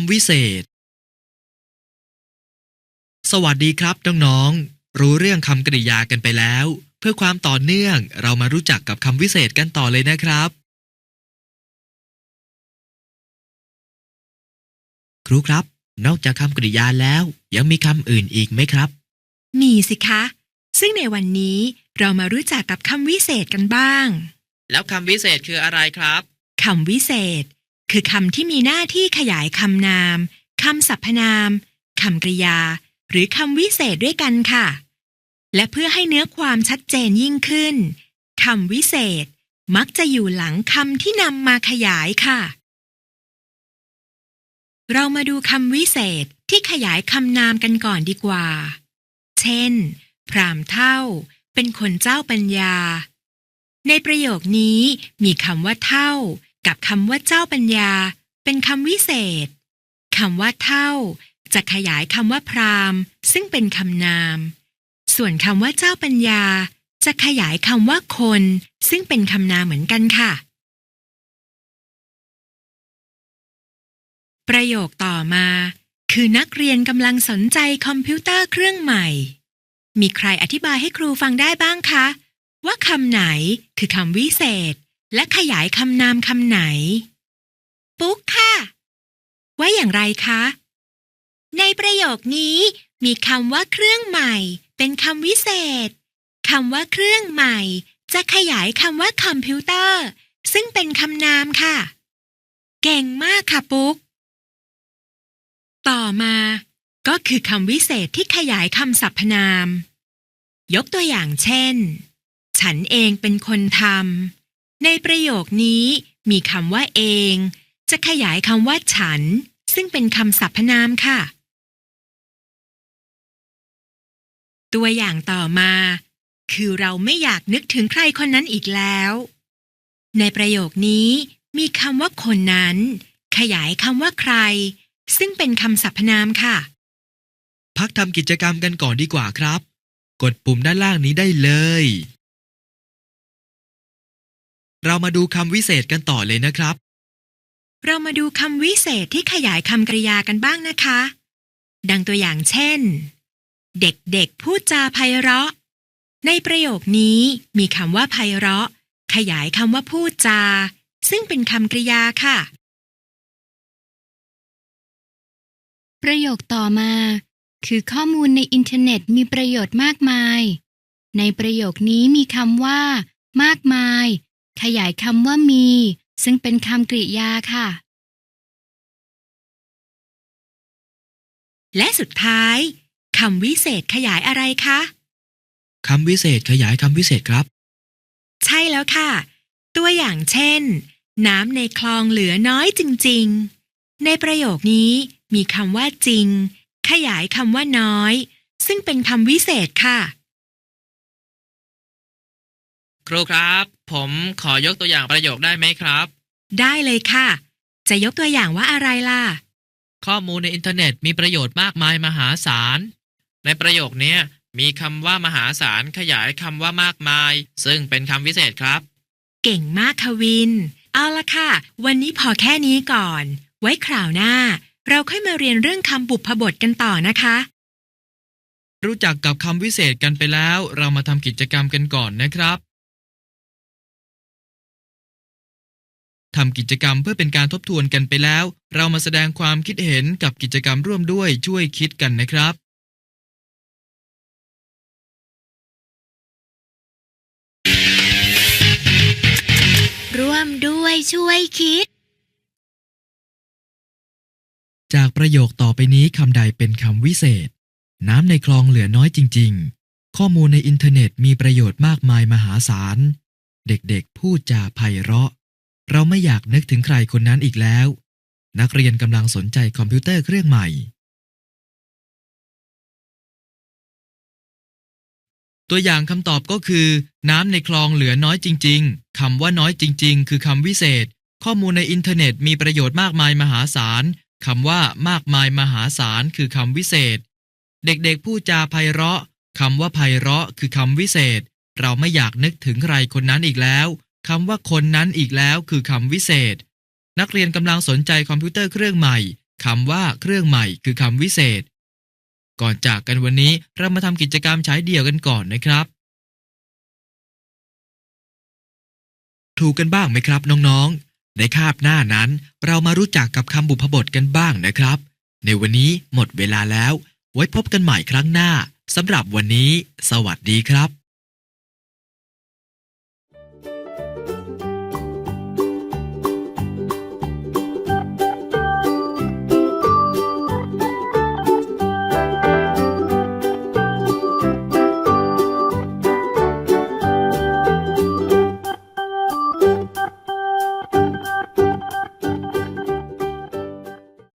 ำวิเศษ สวัสดีครับน้องๆ รู้เรื่องคำกริยากันไปแล้ว เพื่อความต่อเนื่องเรามารู้จักกับคำวิเศษกันต่อเลยนะครับ ครูครับ นอกจากคำกริยาแล้ว ยังมีคำอื่นอีกไหมครับ มีสิคะ ซึ่งในวันนี้เรามารู้จักกับคำวิเศษกันบ้าง แล้วคำวิเศษคืออะไรครับ คำวิเศษ คือคำที่มีหน้าที่ขยายคำนามคำสรรพนามคำกริยา หรือคำวิเศษด้วยกันค่ะ และเพื่อให้เนื้อความชัดเจนยิ่งขึ้นคำวิเศษมักจะอยู่หลังคำที่นำมาขยายค่ะ เรามาดูคำวิเศษที่ขยายคำนามกันก่อนดีกว่า เช่น พรามเท่า เป็นคนเจ้าปัญญา ในประโยคนี้มีคำว่าเท่า กับคำว่าเจ้าปัญญา เป็นคำวิเศษคำว่าเท่า จะขยายคำว่าพรามซึ่งเป็นคำนาม ส่วนคำว่าเจ้าปัญญา จะขยายคำว่าคน ซึ่งเป็นคำนามเหมือนกันค่ะ ประโยคต่อมา คือนักเรียนกำลังสนใจคอมพิวเตอร์เครื่องใหม่ มีใครอธิบายให้ครูฟังได้บ้างคะ ว่าคำไหนคือคำวิเศษ และขยายคำนามคำไหน ปุ๊กค่ะ ว่าอย่างไรคะ ในประโยคนี้มีคำว่าเครื่องใหม่ เป็นคำวิเศษคำว่าเครื่องใหม่ จะขยายคำว่าคอมพิวเตอร์ ซึ่งเป็นคำนามค่ะ เก่งมากค่ะปุ๊ก ต่อมาก็คือคำวิเศษที่ขยายคำสรรพนาม ยกตัวอย่างเช่น ฉันเองเป็นคนทำ ในประโยคนี้มีคำว่าเอง จะขยายคำว่าฉัน ซึ่งเป็นคำสรรพนามค่ะ ตัวอย่างต่อมา คือเราไม่อยากนึกถึงใครคนนั้นอีกแล้ว ในประโยคนี้มีคำว่าคนนั้น ขยายคำว่าใคร ซึ่งเป็นคำสรรพนามค่ะ พักทำกิจกรรมกันก่อนดีกว่าครับ กดปุ่มด้านล่างนี้ได้เลย เรามาดูคำวิเศษกันต่อเลยนะครับ เรามาดูคำวิเศษที่ขยายคำกริยากันบ้างนะคะ ดังตัวอย่างเช่น เด็กๆพูดจาไพเราะ ในประโยคนี้มีคำว่าไพเราะ ขยายคำว่าพูดจา ซึ่งเป็นคำกริยาค่ะ ประโยคต่อมา คือข้อมูลในอินเทอร์เน็ตมีประโยชน์มากมาย ในประโยคนี้มีคำว่า มากมาย ขยายคำว่ามี ซึ่งเป็นคำกริยาค่ะ และสุดท้ายคำวิเศษขยายอะไรคะคำวิเศษขยายคำวิเศษครับ ใช่แล้วค่ะ ตัวอย่างเช่น น้ำในคลองเหลือน้อยจริง ๆ ในประโยคนี้มีคำว่าจริง ขยายคำว่าน้อย ซึ่งเป็นคำวิเศษค่ะ ครูครับ ผมขอยกตัวอย่างประโยคได้ไหมครับ ได้เลยค่ะ จะยกตัวอย่างว่าอะไรล่ะ ข้อมูลในอินเทอร์เน็ตมีประโยชน์มากมายมหาศาล ในประโยคเนี้ยมีคำว่ามหาศาลขยายคำว่ามากมาย ซึ่งเป็นคำวิเศษครับ เก่งมากค่ะวิน เอาละค่ะ วันนี้พอแค่นี้ก่อน ไว้คราวหน้า เราค่อยมาเรียนเรื่องคำบุพบทกันต่อนะคะ รู้จักกับคำวิเศษกันไปแล้ว เรามาทำกิจกรรมกันก่อนนะครับ ทำกิจกรรมเพื่อเป็นการทบทวนกันไปแล้ว เรามาแสดงความคิดเห็นกับกิจกรรมร่วมด้วยช่วยคิดกันนะครับร่วมด้วยช่วยคิด จากประโยคต่อไปนี้คำใดเป็นคำวิเศษ น้ำในคลองเหลือน้อยจริง ๆ ข้อมูลในอินเทอร์เน็ตมีประโยชน์มากมายมหาศาล เด็กๆ พูดจาไพเราะ เราไม่อยากนึกถึงใครคนนั้นอีกแล้ว นักเรียนกำลังสนใจคอมพิวเตอร์เครื่องใหม่ ตัวอย่างคำตอบก็คือ น้ำในคลองเหลือน้อยจริง ๆคำว่าน้อยจริง ๆ คือคำวิเศษ ข้อมูลในอินเทอร์เน็ตมีประโยชน์มากมายมหาศาลคำว่ามากมายมหาศาลคือคำวิเศษ เด็กๆพูดจาไพเราะคำว่าไพเราะคือคำวิเศษ เราไม่อยากนึกถึงใครคนนั้นอีกแล้ว คำว่าคนนั้นอีกแล้วคือคำวิเศษ นักเรียนกำลังสนใจคอมพิวเตอร์เครื่องใหม่คำว่าเครื่องใหม่คือคำวิเศษ ก่อนจากกันวันนี้เรามาทำกิจกรรมใช้เดี่ยวกันก่อนนะครับ ถูกกันบ้างไหมครับน้องๆ ในคาบหน้านั้น เรามารู้จักกับคำบุพบทกันบ้างนะครับ ในวันนี้หมดเวลาแล้ว ไว้พบกันใหม่ครั้งหน้าสำหรับวันนี้ สวัสดีครับ